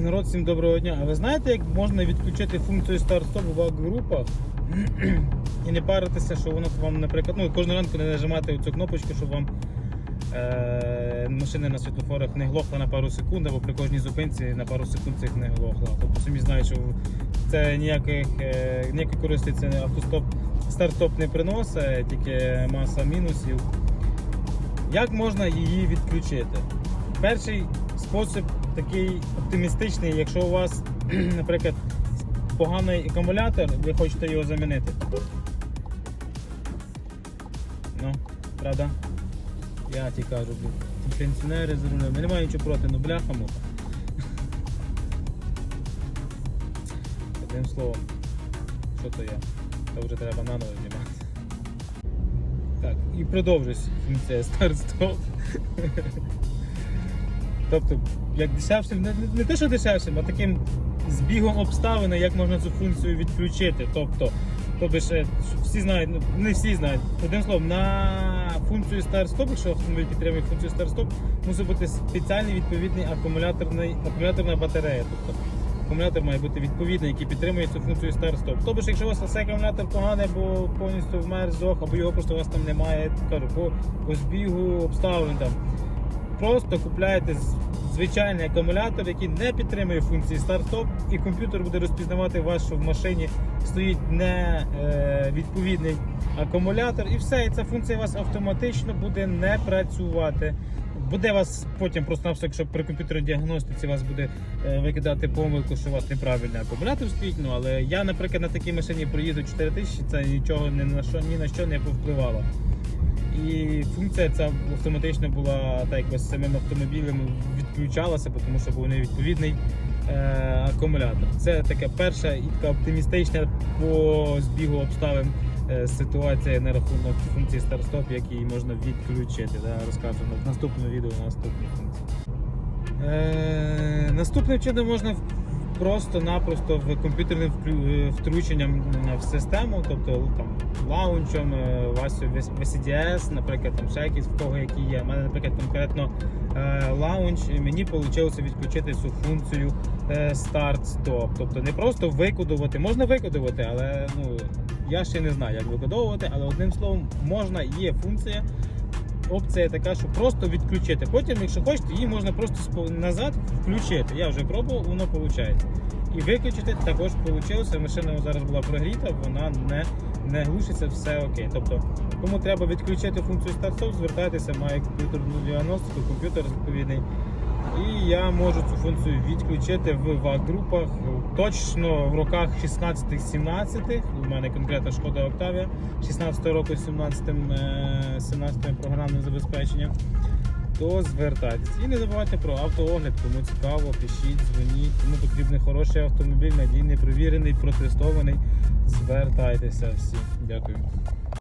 Народ, всім доброго дня. А ви знаєте, як можна відключити функцію старт-стоп в вак-групах і не паритися, що воно вам, наприклад, ну кожного ранку не нажимати цю кнопочку, щоб вам е- машина на світлофорах не глохла на пару секунд, або при кожній зупинці на пару секунд цих не глохла. Тобто самі знають, що це ніяких, е- ніякої користі це автостоп, старт-стоп не приносить, тільки маса мінусів. Як можна її відключити? Перший спосіб такий оптимістичний, якщо у вас, наприклад, поганий акумулятор, ви хочете його замінити. Ну, правда? Я ті кажу, пенсіонери з рулем. Не маю нічого проти, ну бляха муха. Одним словом, що то я? То вже треба наново знімати. Так, і продовжусь функція старт-стоп. Тобто, як дешевшим, не, не- те, що дешевшим, а таким збігом обставин, як можна цю функцію відключити. Тобто, тобто ще, всі знають, ну не всі знають. Одним словом, на функцію старт-стоп, якщо автомобіль підтримує функцію старт-стоп, мусить бути спеціальний відповідний акумуляторний, акумуляторна батарея. Тобто, акумулятор має бути відповідний, який підтримує цю функцію старт-стоп. Тобто, якщо у вас цей акумулятор поганий, або повністю вмер, здох, або його просто у вас там немає, кажу, по, по збігу обставин там. Просто купляєте звичайний акумулятор, який не підтримує функції старт-стоп, і комп'ютер буде розпізнавати вас, що в машині стоїть не е, відповідний акумулятор, і все, і ця функція у вас автоматично буде не працювати. Буде вас потім просто якщо при комп'ютерній діагностиці вас буде е, викидати помилку, що у вас неправильний акумулятор стоїть. Ну але я, наприклад, на такій машині проїзду 4000, це нічого ні на що ні на що не повпливало. І функція ця автоматично була так якось самим автомобілем відключалася, тому що був невідповідний е, акумулятор. Це така перша і така оптимістична по збігу обставин е, ситуація на рахунок функції старт-стоп, який можна відключити. Да, розкажу в наступному відео на наступній функції. Е, наступним чином можна просто-напросто в комп'ютерним е, втрученням в систему, тобто там лаунчем, е, Васю VCDS, наприклад, там ще якісь в кого які є. У мене, наприклад, конкретно е, лаунч, мені вийшло відключити цю функцію старт-стоп. Тобто не просто викодувати, можна викодувати, але ну, я ще не знаю, як викодовувати, але одним словом, можна, є функція опція така, що просто відключити. Потім, якщо хочете, її можна просто назад включити. Я вже пробував, воно виходить. І виключити також вийшло. Машина зараз була прогріта, вона не, не глушиться, все окей. Тобто, кому треба відключити функцію старт-стоп, звертайтеся, має комп'ютерну діагностику, комп'ютер відповідний. І я можу цю функцію відключити в ВАК-групах точно в роках 16-17. У мене конкретно шкода Октавія 16 року з 17, е, 17 програмним забезпеченням. То звертайтеся. І не забувайте про автоогляд, кому цікаво, пишіть, дзвоніть, кому потрібний хороший автомобіль, надійний, провірений, протестований. Звертайтеся всі. Дякую.